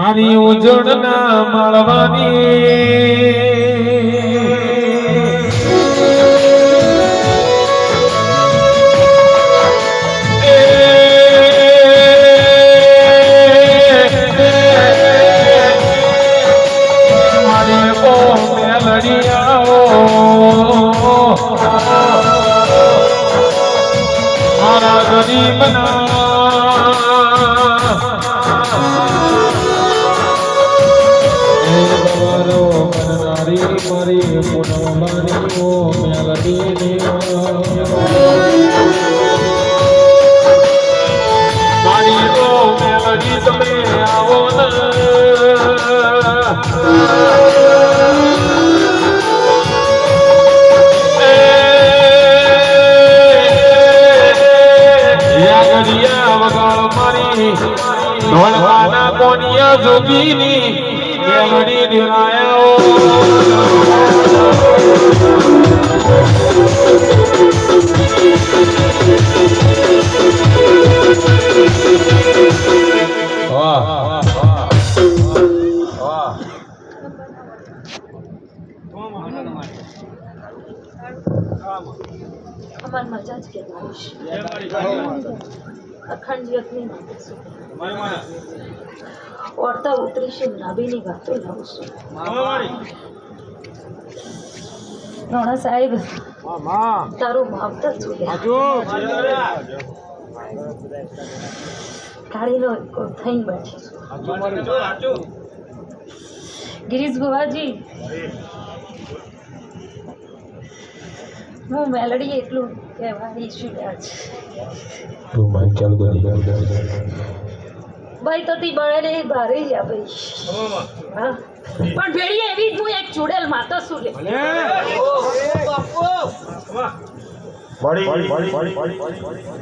મારી ઉજળ ના માળવાની. મારી ઓ મેલડી તમે આવો ને યાગરિયા વગાડો મારી ઢોલવાના કોનિયા જોગીની મેલડી નિરાયો વાહ વાહ અમાર મજા જ કે મારીશ અખંડ જ્યોતની માગીશું ઓરતા ઉતરીશું નાભીની વાતો લાવશું રોણા સાહેબ તારું માવતર છું કાળીનો થઈને બેઠી છું. ગિરીશ ગુવાજી. હું મેલડી એટલું કહેવાની છું આજ. તું માઇક ચાલુ કરી ભાઈ તો તી બળે ને ભારે રહ્યા ભાઈ. હા. પણ ભેળી એવી તું હું એક ચૂડેલ માતો શું લે?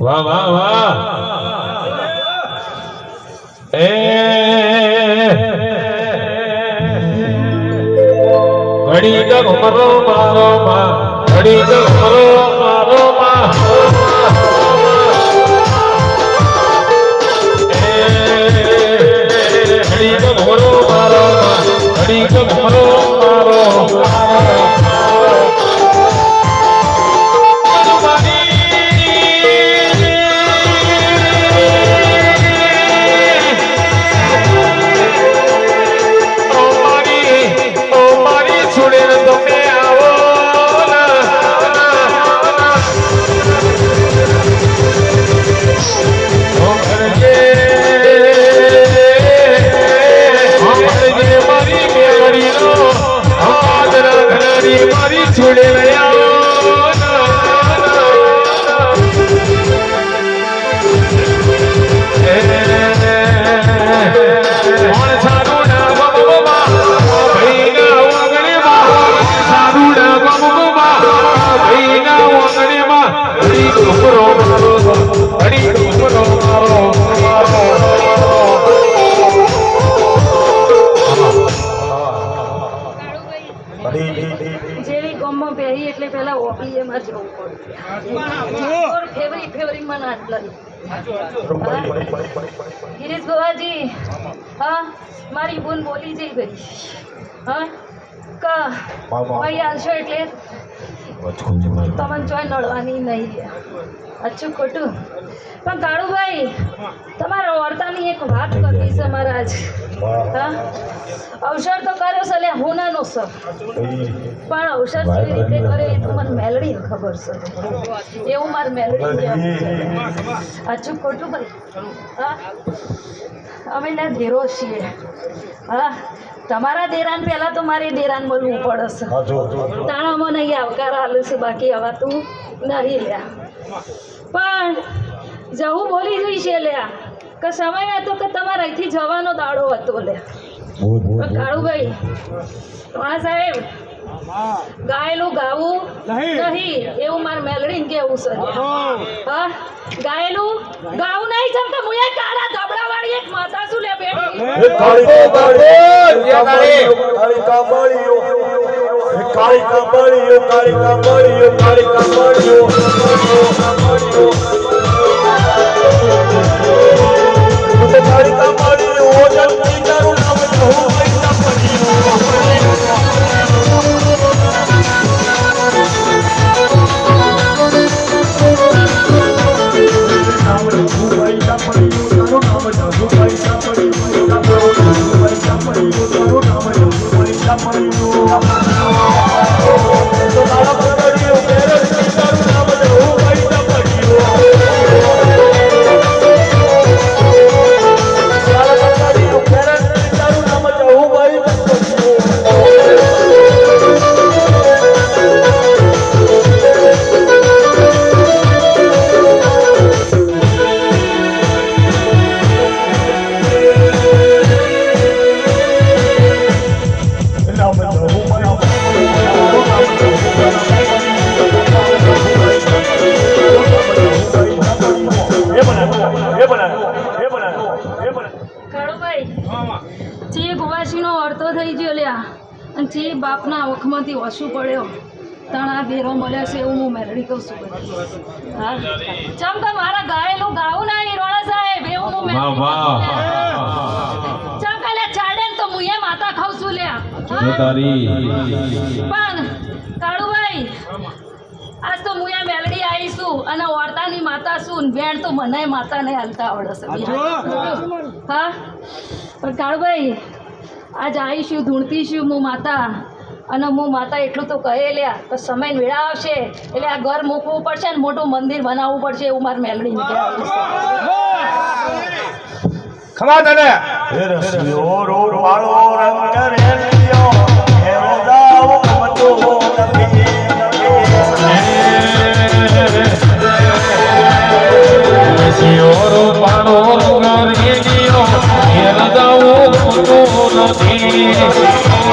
વાહ વાહ વાહ. એ. ઘડી ગમરો મારો માં ઘડી ગમરો મારો માં એ. ઘડી ગમરો મારો માં ઘડી ગિરીશ ભવાજી હા મારી બોન બોલી જઈ ગઈ. હા કા ભાઈ આવશો એટલે તમને ચોય નડવાની નહીં. અચ્છું ખોટું. પણ કાળુભાઈ તમારા વર્તાની એક વાત કરવી છે મહારાજ. અવસર તો કર્યો છે એટલે હોનાનો છે. પણ અવસર કેવી રીતે કરે એ તો મને મેલડીને ખબર છે. એવું મારે મેલડી અચ્છું ખોટું હા અમે ના ધીરો છીએ. હા. તમારા દેરાન પહેલા તો મારે દેરાન બોલવું પડશે તાણામાં નહીં આવકાર હાલે છે બાકી આવા તું નહીં લ્યા. પણ જવું બોલી જોઈ છે લ્યા. કે સમય હતો કે તમારે અહીંથી જવાનો દાડો હતો લે. કાળુભાઈ હા સાહેબ. ગાયેલું ગાવું નહીં. એવું મારે મેલડીને કેવું છે. હા. ગાયેલું ગાવું નહીં જેમ કે મુએ કાળા ધબડા વાળી એક માતા શું લે બેટી કાળી કાળી કાળી Show તણા છે એવું હું મેરડી કહું? છું હા? ચમ કે મારા ગાયેલું ગાવું ના રોણા સાહેબ એવું હું વાહ મેરડી ચમ કે લે ચાડે ને તો હું એ માતા ખાઉં છું તારી. પણ કાળુભાઈ આજ તો હું મેલડી આવીશું અને ઓરતાની માતા છું ને વેણ તો મને માતા ને હાલતા આવડે છે હા? પણ કાળુભાઈ આજ આવીશું ધૂણતીશું હું માતા. અને હું માતા એટલું તો કહે લ્યા તો સમય વેળા આવશે એટલે આ ઘર મૂકવું પડશે ને મોટું મંદિર બનાવવું પડશે એવું મારે મેલડી છે. તને? રંગ નથી.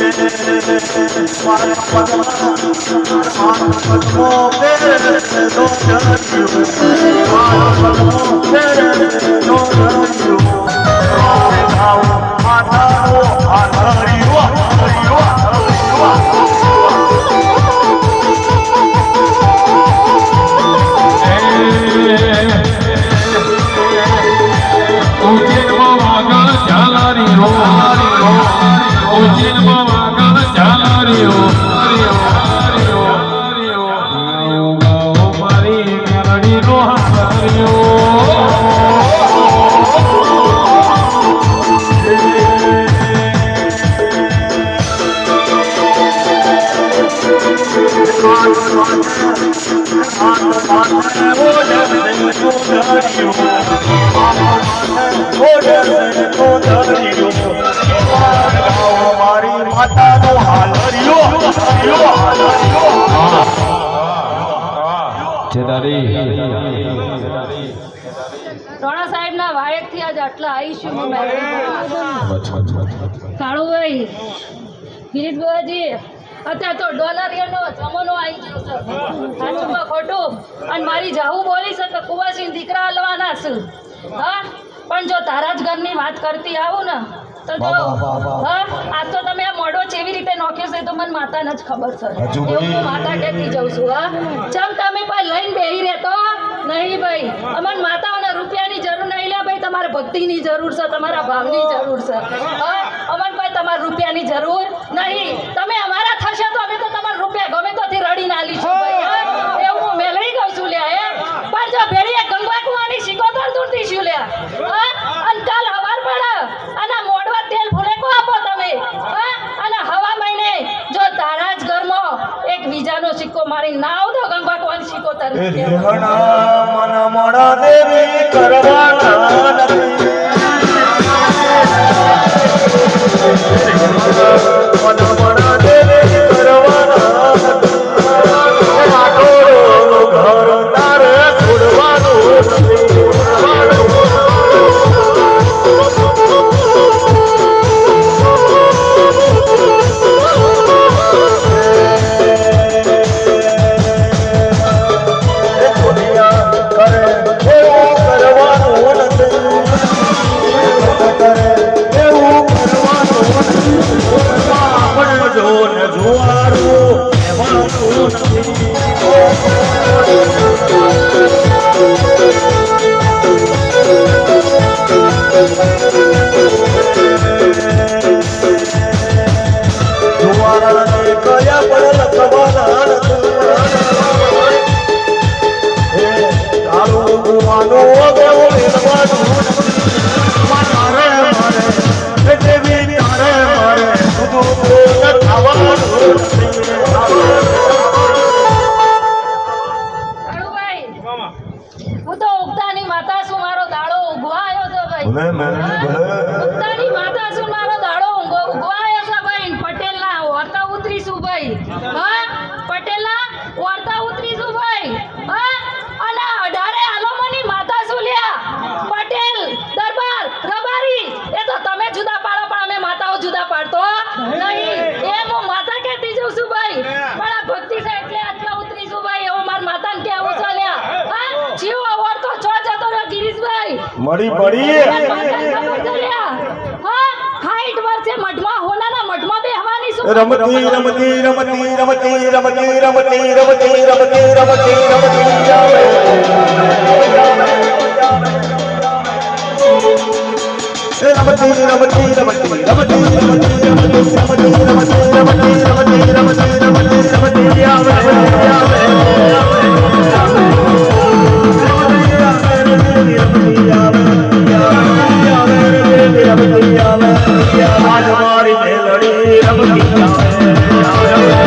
છે આટલા મેલડી કાળુભાઈ ગિરીશ અત્યારે તો ડોલર એનો જમાનો આવી ગયો છે. સાચું ખોટું. અને મારી જાવું બોલી છે તો કુવાસી દીકરા હલવાના છે. હા? પણ જો તારા જ ઘરની વાત કરતી આવું ને તો જો હા? આ તો તમે આ મોઢો ચેવી રીતે નોખ્યો છે તો મને માતાને જ ખબર છે. એવું હું માતા કહેતી જઉં છું હા? ચમ તમે પણ લઈને બેહી રહેતો? નહીં ભાઈ. અમન માતાઓને રૂપિયાની જરૂર નહીં લે ભાઈ. તમારે ભક્તિની જરૂર છે, તમારા ભાવની જરૂર છે. અમન ભાઈ, તમારે રૂપિયાની જરૂર નહીં. તમે અમારા થશે તો અમે તો તમારા રૂપિયા ગમે તોથી રડી ના લીશું ભાઈ? એવું હું મેળવી ગઉં છું લ્યા એ પણ જો ભેળીએ ગંગા કુવાની તો દૂરથી છું લ્યા અને કાલ હવાર ગ્રહણ મન મણ દેવી કરવા મરી પડી રમતી રમતી રમતી રમતી રમતી રમતી રમતી રમતી રમતી રમતી રમતી રમતી રમતી રમતી રમતી રમતી સમાજ મારી મેલડી રમણી. આવે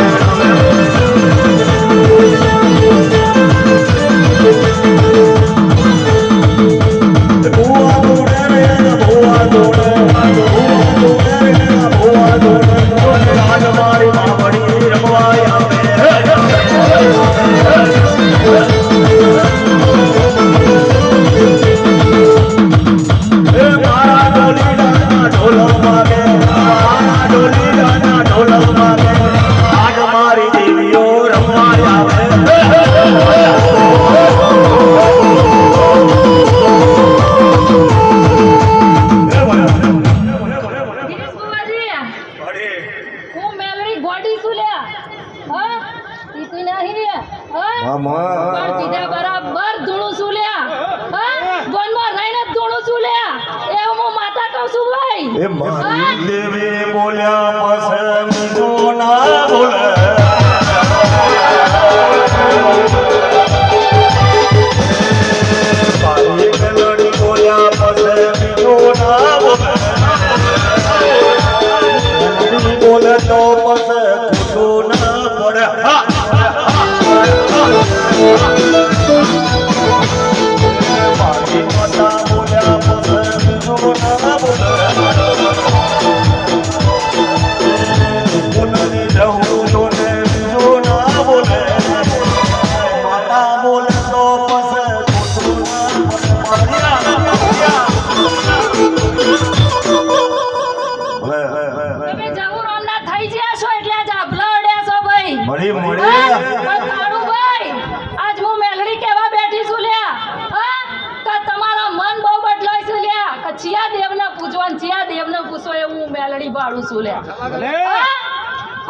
પડી પાડું છું લે?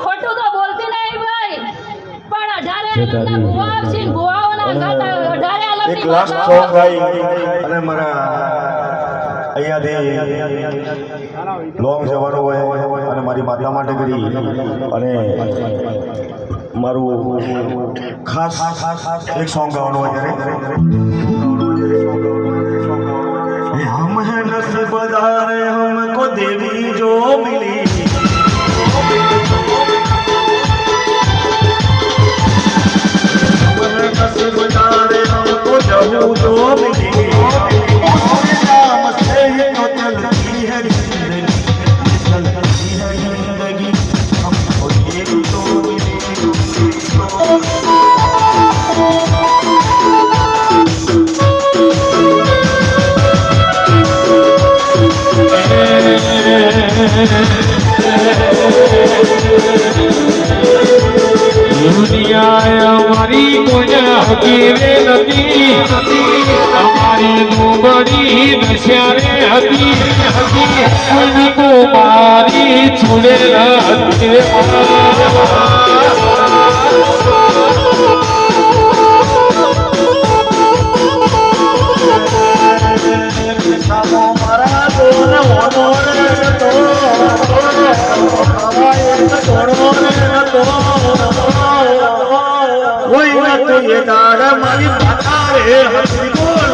ખોટું તો બોલતી નહીં ભાઈ. પણ અઢારે અલમના ભુવા આવશે ભુવાઓના ગાતા અઢારે ભાઈ અને મારા લોંગ જવાનું હોય અને મારી માતા માટે કરી. અને મારું ખાસ એક સોંગ ગાવાનું હોય हम हैं नस्ल बदारे हमको देवी जो मिली હકીરે નથી અમારી ડુંગળી નશ્યારે હતી. હતી કુમારી છોડેલ હતી. હોનો રે તો તો કોઈ નતું એ દાડ મારી માતા હસી બોલ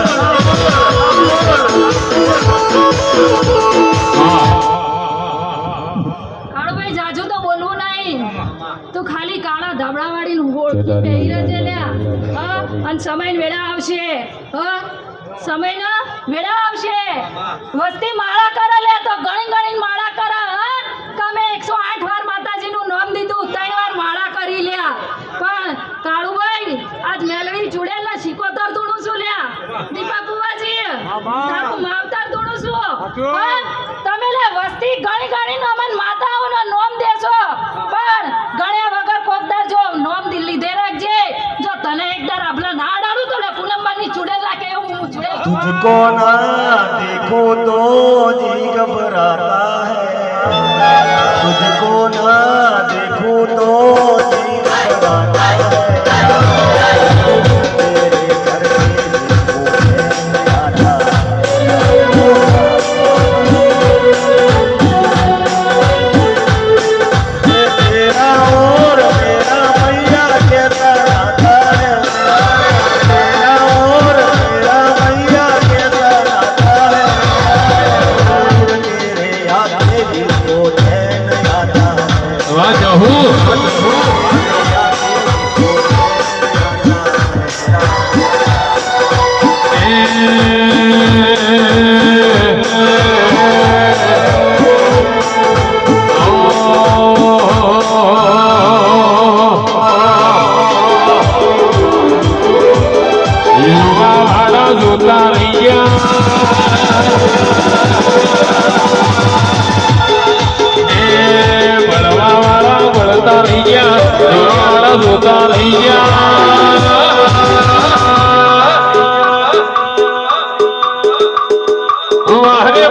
કાળુભાઈ જાજુ તો બોલવું નહીં. તું ખાલી કાળા ધાબળા વાળી પહેરી રહેજે લ્યા. હા અને સમય વેળા આવશે. હા સમય વેળા આવશે. વસ્તી માળા કરે લે તો ગણી ગણી માળા કરે. હા તમે એકસો આઠ વાર માતાજીનું નામ દીધું ત્રણ વાર માળા કરી લ્યા પણ કાળુભાઈ આજ મેલડી ચૂડેલ ના શિકોતર ધૂણું છું લ્યા દીપા બુવાજી તારું જો તને એકદાર આપલા ના અડાડું તો લે પૂનમબાની ચૂડે રાખે દેખો તો જી ઘબરાતા હે. તુજકો ના દેખો તો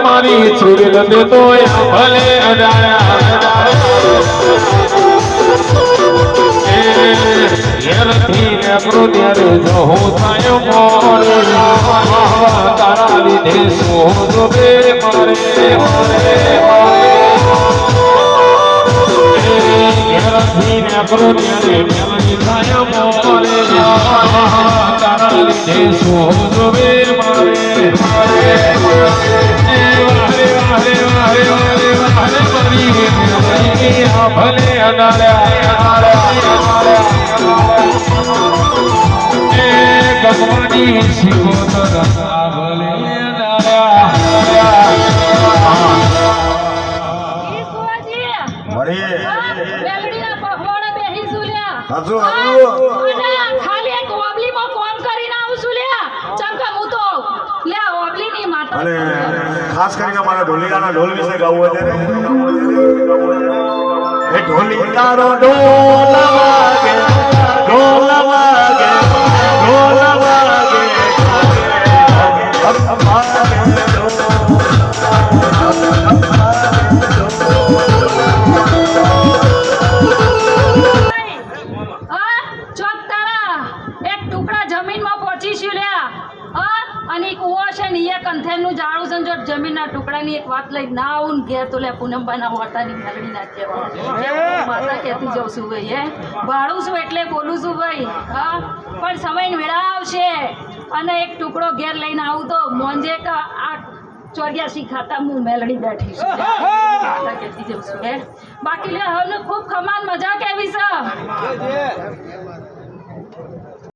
મારી છોડી દે તો ભલે તારા લીધે શું મારે મારે. ભલે અડાડ્યા એ ગગવાની શિકોતર. ખાસ ઢોલિયાના ઢોલ વિશે ગાવું હોય ત્યારે. ઢોલી તારો ઢોલ વાગે ઢોલ વાગે ઢોલ વાગે. પૂનમબાના હોટાની મેલડી માતા કહેતી જાઉં છું ભાઈ હે? ભાડું છું એટલે બોલું છું ભાઈ હા? પણ સમય વેળા આવશે અને એક ટુકડો ઘેર લઈને આવું તો મોંજે કા આ ચોર્યાસી ખાતા હું મેલડી બેઠી છું. કહેતી જાઉં છું હે? બાકી હવે ખૂબ ખમાન મજા કેવી છે?